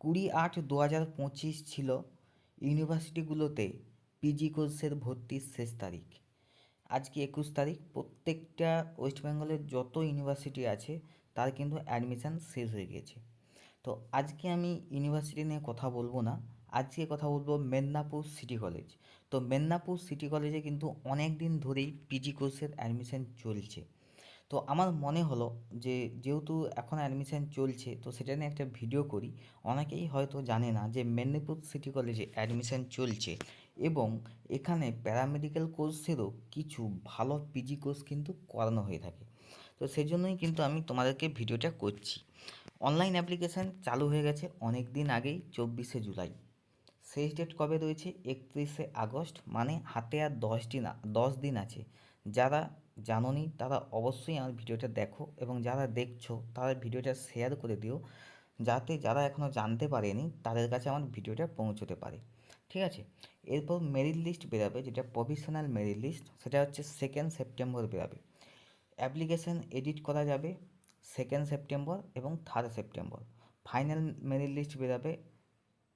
কুড়ি আট দু হাজার পঁচিশ ছিল ইউনিভার্সিটিগুলোতে পিজি কোর্সের ভর্তির শেষ তারিখ। আজকে একুশ তারিখ, প্রত্যেকটা ওয়েস্ট বেঙ্গলের যত ইউনিভার্সিটি আছে, তার কিন্তু অ্যাডমিশান শেষ হয়ে গিয়েছে। তো আজকে আমি ইউনিভার্সিটি নিয়ে কথা বলব না, আজকে কথা বলব মেদিনীপুর সিটি কলেজ। তো মেদিনীপুর সিটি কলেজে কিন্তু অনেক দিন ধরেই পিজি কোর্সের অ্যাডমিশান চলছে। তো আমার মনে হলো যে, যেহেতু এখন অ্যাডমিশান চলছে, তো সেটা নিয়ে একটা ভিডিও করি। অনেকেই হয়তো জানে না যে, মেদিনীপুর সিটি কলেজে অ্যাডমিশান চলছে এবং এখানে প্যারামেডিক্যাল কোর্সেরও কিছু ভালো পিজি কোর্স কিন্তু করানো হয়ে থাকে। তো সেই জন্যই কিন্তু আমি তোমাদেরকে ভিডিওটা করছি। অনলাইন অ্যাপ্লিকেশান চালু হয়ে গেছে অনেক দিন আগেই, চব্বিশে জুলাই। শেষ ডেট কবে রয়েছে? একত্রিশে আগস্ট মানে হাতে আর দশ দিন দশ দিন আছে। যারা জানোনি, তারা অবশ্যই আমার ভিডিওটা দেখো এবং যারা দেখছ তারা ভিডিওটা শেয়ার করে দিও, যাতে যারা এখনও জানতে পারেনি তাদের কাছে আমার ভিডিওটা পৌঁছতে পারে। ঠিক আছে? এরপর মেরিট লিস্ট বেরাবে, যেটা প্রফেশনাল মেরিট লিস্ট সেটা হচ্ছে সেকেন্ড সেপ্টেম্বর বেরাবে। অ্যাপ্লিকেশান এডিট করা যাবে সেকেন্ড সেপ্টেম্বর এবং third September final merit list বেরাবে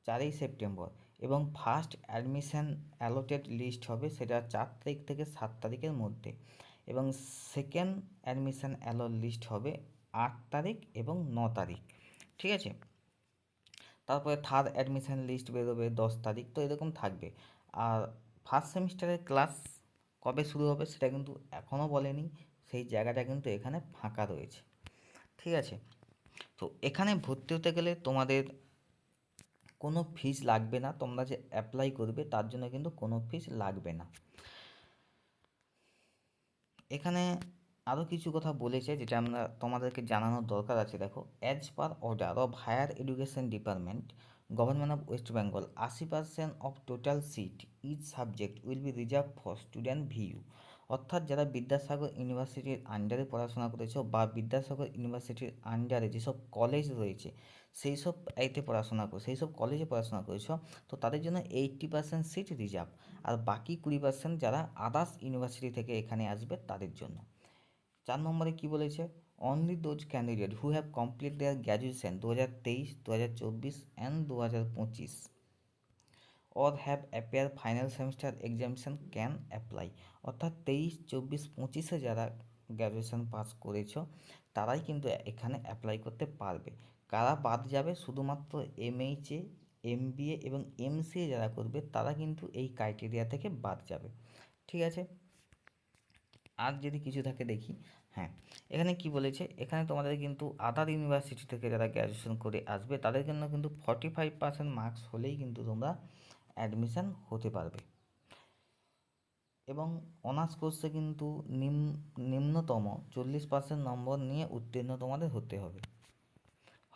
চারই সেপ্টেম্বর এবং ফার্স্ট অ্যাডমিশন অ্যালোটেড লিস্ট হবে সেটা চার তারিখ থেকে সাত তারিখের মধ্যে। এবং সেকেন্ড অ্যাডমিশান অ্যালো লিস্ট হবে আট তারিখ এবং ন তারিখ, ঠিক আছে? তারপরে থার্ড অ্যাডমিশান লিস্ট বেরোবে দশ তারিখ, তো এরকম থাকবে। আর ফার্স্ট সেমিস্টারের ক্লাস কবে শুরু হবে সেটা কিন্তু এখনও বলেনি, সেই জায়গাটা কিন্তু এখানে ফাঁকা রয়েছে, ঠিক আছে? তো এখানে ভর্তি হতে গেলে তোমাদের কোনো ফিস লাগবে না, তোমরা যে অ্যাপ্লাই করবে তার জন্য কিন্তু কোনো ফিস লাগবে না। এখানে আরও কিছু কথা বলেছে যেটা আমরা তোমাদেরকে জানানোর দরকার আছে, দেখো। As per order of higher education department government of West Bengal আশি percent of total seat each subject will be reserve for student VU অর্থাৎ যারা বিদ্যাসাগর ইউনিভার্সিটির আন্ডারে পড়াশোনা করেছ বা বিদ্যাসাগর ইউনিভার্সিটির আন্ডারে যেসব কলেজ রয়েছে সেই সব এতে পড়াশোনা করে সেই সব কলেজে পড়াশোনা করেছ, তো তাদের জন্য এইট্টি পার্সেন্ট সিট রিজার্ভ আর বাকি কুড়ি পার্সেন্ট যারা আদার্স ইউনিভার্সিটি থেকে এখানে আসবে তাদের জন্য। চার নম্বরে কি বলেছে? Only those candidate who have complete their graduation দু হাজার তেইশ দু হাজার চব্বিশ অ্যান্ড দু হাজার পঁচিশ or have appear final semester examination can apply অর্থাৎ তেইশ, চব্বিশ, পঁচিশে যারা গ্র্যাজুয়েশন পাস করেছ, তারাই কিন্তু এখানে অ্যাপ্লাই করতে পারবে। কারা বাদ যাবে? শুধুমাত্র এমএইচএ এমবিএ এবং এমসিএ যারা করবে, তারা কিন্তু এই ক্রাইটেরিয়া থেকে বাদ যাবে। ঠিক আছে? আর যদি কিছু থাকে দেখি। হ্যাঁ এখানে কি বলেছে? এখানে তোমাদের কিন্তু আদার ইউনিভার্সিটি থেকে যারা গ্র্যাজুয়েশন করে আসবে, তাদের জন্য কিন্তু ফর্টি ফাইভ পার্সেন্ট মার্কস হলেই কিন্তু তোমরা অ্যাডমিশান হতে পারবে। এবং অনার্স কোর্সে কিন্তু নিম নিম্নতম চল্লিশ পার্সেন্ট নম্বর নিয়ে উত্তীর্ণ তোমাদের হতে হবে।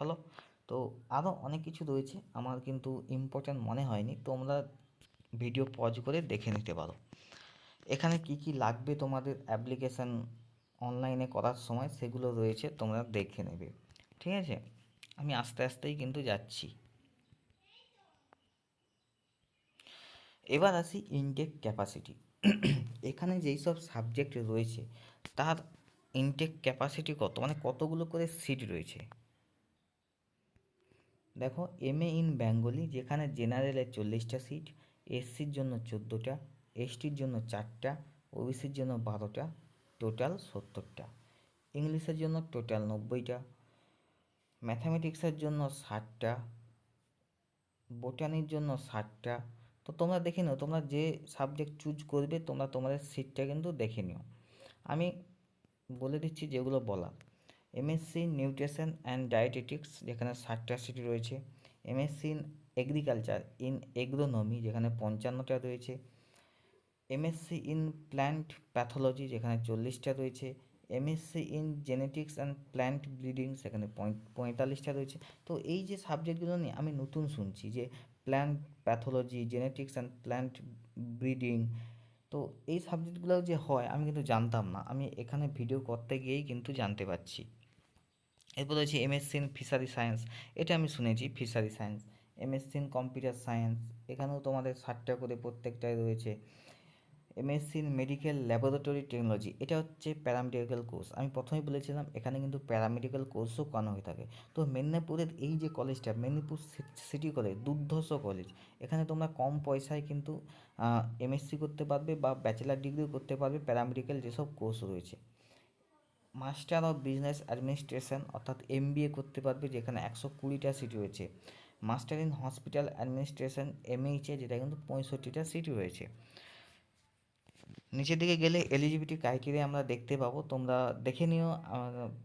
হলো? তো আরও অনেক কিছু রয়েছে, আমার কিন্তু ইম্পর্ট্যান্ট মনে হয়নি, তোমরা ভিডিও পজ করে দেখে নিতে পারো। এখানে কি কি লাগবে তোমাদের অ্যাপ্লিকেশান অনলাইনে করার সময়, সেগুলো রয়েছে, তোমরা দেখে নেবে। ঠিক আছে? আমি আস্তে আস্তেই কিন্তু যাচ্ছি। এবার আসি ইনটেক ক্যাপাসিটি এখানে যেই সব সাবজেক্ট রয়েছে, তার ইনটেক ক্যাপাসিটি কত? মানে কতগুলো করে সিট রয়েছে? দেখো এম এ ইন বেঙ্গলি যেখানে জেনারেলের চল্লিশটা সিট এসসির জন্য চোদ্দোটা এসটির জন্য চারটা ওবিসির জন্য বারোটা টোটাল সত্তরটা। ইংলিশের জন্য টোটাল নব্বইটা ম্যাথামেটিক্সের জন্য ষাটটা বোটানির জন্য ষাটটা তো তোমরা দেখে নিও, তোমরা যে সাবজেক্ট চুজ করবে, তোমরা তোমাদের সিটটা কিন্তু দেখে নিও। আমি বলে দিচ্ছি যেগুলো বলা এমএসসি নিউট্রিশন অ্যান্ড ডায়েটেটিক্স যেখানে ষাটটা সিট রয়েছে। MSc in agriculture in agronomy যেখানে পঞ্চান্নটা রয়েছে। এমএসসি ইন প্ল্যান্ট প্যাথোলজি যেখানে চল্লিশটা রয়েছে। MSc in genetics and plant breeding সেখানে পঁয়- পঁয়তাল্লিশটা রয়েছে। তো এই যে সাবজেক্টগুলো নিয়ে আমি নতুন শুনছি যে plant pathology genetics and plant breeding তো এই সাবজেক্টগুলো যে হয়, আমি কিন্তু জানতাম না। আমি এখানে ভিডিও করতে গিয়েই কিন্তু জানতে পারছি। এরপর রয়েছে এমএসসি ইন ফিশারি সায়েন্স এটা আমি শুনেছি fishery science MSc in computer science এখানেও তোমাদের ষাটটা করে প্রত্যেকটাই রয়েছে। এমএসসি মেডিকেল ল্যাবরেটরি টেকনোলজি এটা হচ্ছে প্যারামেডিক্যাল কোর্স আমি প্রথমেই বলেছিলাম, এখানে কিন্তু প্যারামেডিক্যাল কোর্সও করানো হয়ে থাকে। তো মেদিনীপুরের এই যে কলেজটা মেদিনীপুর সিটি কলেজ দুর্ধর্ষ কলেজ এখানে তোমরা কম পয়সায় কিন্তু এমএসসি করতে পারবে বা ব্যাচেলার ডিগ্রিও করতে পারবে প্যারামেডিক্যাল যেসব কোর্স রয়েছে। মাস্টার অফ বিজনেস অ্যাডমিনিস্ট্রেশন অর্থাৎ এমবিএ করতে পারবে, যেখানে একশো কুড়িটা সিট রয়েছে। মাস্টার ইন হসপিটাল অ্যাডমিনিস্ট্রেশন এমএইচে যেটা কিন্তু পঁয়ষট্টিটা সিট রয়েছে। নিচের দিকে গেলে এলিজিবিলিটি ক্রাইটেরিয়া আমরা দেখতে পাবো। তোমরা দেখে নিও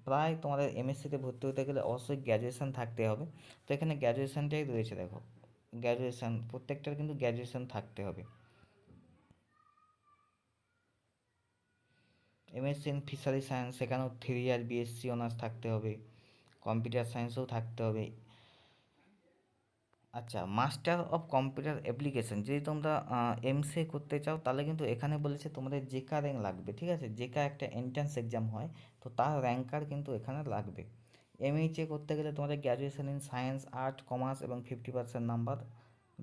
প্রায় তোমাদের এমএসসিতে ভর্তি হতে গেলে অবশ্যই গ্র্যাজুয়েশান থাকতে হবে। তো এখানে গ্র্যাজুয়েশানটাই রয়েছে দেখো। গ্র্যাজুয়েশান প্রত্যেকটার কিন্তু গ্র্যাজুয়েশান থাকতে হবে। এমএসসি ইন ফিশারি সায়েন্স সেখানেও থ্রি ইয়ার বিএসসি অনার্স থাকতে হবে। কম্পিউটার সায়েন্সেও থাকতে হবে। আচ্ছা মাস্টার অফ কম্পিউটার অ্যাপ্লিকেশন যদি তোমরা এমসিএ করতে চাও, তাহলে কিন্তু এখানে বলেছে তোমাদের জেকা র্যাঙ্ক লাগবে, ঠিক আছে? জেকা একটা এন্ট্রান্স এক্সাম হয়, তো তার র্যাঙ্কার কিন্তু এখানে লাগবে। এমএইচএ করতে গেলে তোমাদের graduation in science art commerce এবং ফিফটি পার্সেন্ট নাম্বার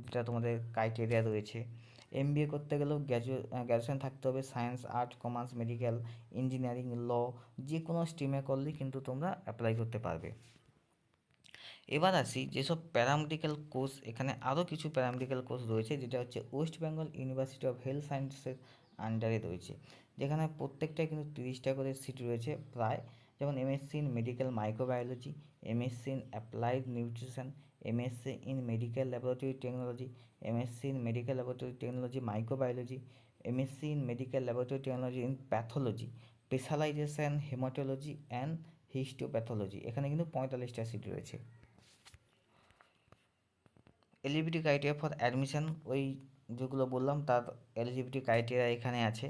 যেটা তোমাদের ক্রাইটেরিয়া রয়েছে। এমবিএ করতে গেলেও গ্র্যাজুয়ে গ্র্যাজুয়েশন থাকতে হবে science art commerce medical engineering law যে কোনো স্ট্রিমে করলেই কিন্তু তোমরা অ্যাপ্লাই করতে পারবে। এবার আসি যেসব প্যারামেডিক্যাল কোর্স, এখানে আরও কিছু প্যারামেডিক্যাল কোর্স রয়েছে, যেটা হচ্ছে West Bengal university of health সায়েন্সের আন্ডারে রয়েছে। যেখানে প্রত্যেকটায় কিন্তু তিরিশটা করে সিট রয়েছে প্রায়, যেমন MSc in medical microbiology, MSc in applied nutrition, MSc in medical laboratory technology, MSc in medical laboratory technology microbiology, MSc in medical laboratory technology in pathology, specialisation haematology and histopathology এখানে কিন্তু পঁয়তাল্লিশটা seat রয়েছে। Eligibility criteria for admission ওই যেগুলো বললাম, তার eligibility criteria এখানে আছে।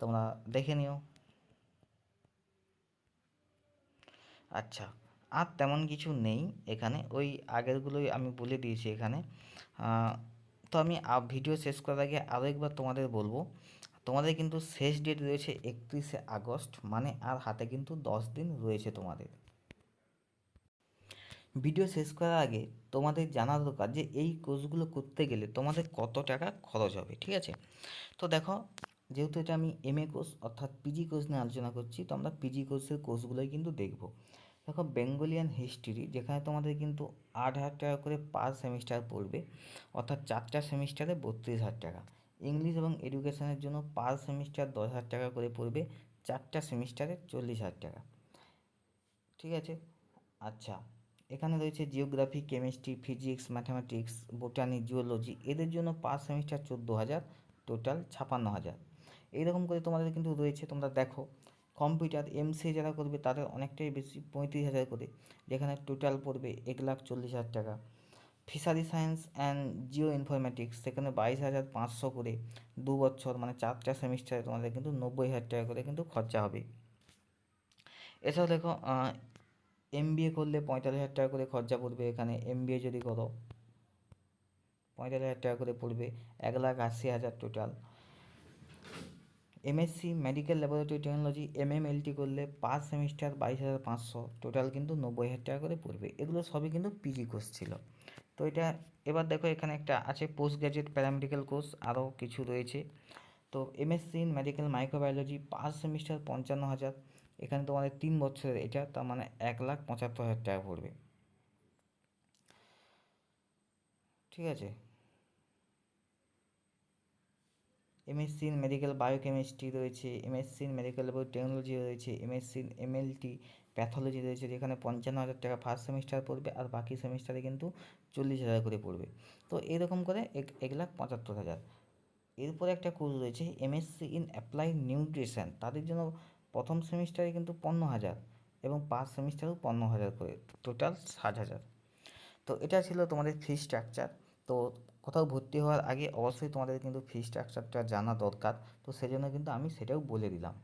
তোমরা দেখে নিও। আচ্ছা আর তেমন কিছু নেই এখানে। ওই আগেরগুলোই আমি বলে দিয়েছি এখানে। তো আমি ভিডিও শেষ করার আগে আরও একবার তোমাদের বলব, তোমাদের কিন্তু শেষ ডেট রয়েছে একত্রিশে আগস্ট মানে আর হাতে কিন্তু দশ দিন রয়েছে তোমাদের। ভিডিও শেষ করার আগে তোমাদের জানা দরকার যে এই কোর্সগুলো করতে গেলে তোমাদের কত টাকা খরচ হবে, ঠিক আছে? তো দেখো, যেহেতু এটা আমি এম এ কোর্স অর্থাৎ পিজি কোর্স নিয়ে আলোচনা করছি, তো আমরা পিজি কোর্সের কোর্সগুলোই কিন্তু দেখব। দেখো, বেঙ্গলিয়ান হিস্ট্রি, যেখানে তোমাদের কিন্তু আট হাজার টাকা করে পার সেমিস্টার পড়বে, অর্থাৎ চারটা সেমিস্টারে বত্রিশ হাজার টাকা। ইংলিশ এবং এডুকেশনের জন্য পার সেমিস্টার দশ হাজার টাকা করে পড়বে, চারটা সেমিস্টারে চল্লিশ হাজার টাকা। ঠিক আছে? আচ্ছা এখানে রয়েছে geography chemistry physics mathematics botany geology এদের জন্য পার সেমিস্টার চোদ্দ হাজার টোটাল ছাপান্ন হাজার। এইরকম করে তোমাদের কিন্তু রয়েছে, তোমরা দেখো। কম্পিউটার এমসি যারা করবে, তাদের অনেকটাই বেশি, পঁয়ত্রিশ হাজার করে। যেখানে টোটাল পড়বে এক লাখ চল্লিশ হাজার টাকা। Fishery science and geo informatics সেখানে বাইশ হাজার পাঁচশো করে দু বছর মানে চারটা সেমিস্টারে তোমাদের কিন্তু নব্বই হাজার টাকা করে কিন্তু খরচা হবে। এছাড়াও দেখো এম বি এ করলে পঁয়তাল্লিশ হাজার টাকা করে খরচা পড়বে এখানে। এম বি এ যদি করো, পঁয়তাল্লিশ হাজার টাকা করে পড়বে, এক লাখ আশি হাজার total MSc medical laboratory technology MMLT করলে পাঁচ সেমিস্টার বাইশ হাজার পাঁচশো। টোটাল কিন্তু নব্বই হাজার টাকা করে পড়বে। এগুলো সবই কিন্তু পিজি কোর্স ছিল। তো এটা এবার দেখো এখানে একটা আছে পোস্ট গ্র্যাজুয়েট প্যারামেডিক্যাল কোর্স আরও কিছু রয়েছে। তো এমএসসি ইন মেডিকেল মাইক্রোবায়োলজি পাঁচ সেমিস্টার পঞ্চান্ন হাজার। এখানে তোমাদের তিন বছরের এটা, তার মানে এক লাখ পঁচাত্তর হাজার টাকা পড়বে। ঠিক আছে? এমএসসি ইন মেডিকেল বায়োকেমিস্ট্রি রয়েছে এমএসসি ইন মেডিকেল টেকনোলজি রয়েছে এমএসসি ইন এমএলটি প্যাথোলজি রয়েছে, যেখানে পঞ্চান্ন হাজার টাকা ফার্স্ট সেমিস্টার পড়বে আর বাকি সেমিস্টারে কিন্তু চল্লিশ হাজার করে পড়বে। তো এরকম করে এক এক লাখ পঁচাত্তর হাজার। এরপরে একটা কোর্স রয়েছে এমএসসি ইন অ্যাপ্লাইড নিউট্রিশন তাদের জন্য প্রথম সেমিস্টারে কিন্তু পনেরো হাজার এবং পাঁচ সেমিস্টারেও পনেরো হাজার করে টোটাল ষাট হাজার। তো এটা ছিল তোমাদের ফি স্ট্রাকচার তো কোথাও ভর্তি হওয়ার আগে অবশ্যই তোমাদের কিন্তু ফি স্ট্রাকচারটা জানা দরকার। তো সেজন্য কিন্তু আমি সেটাও বলে দিলাম।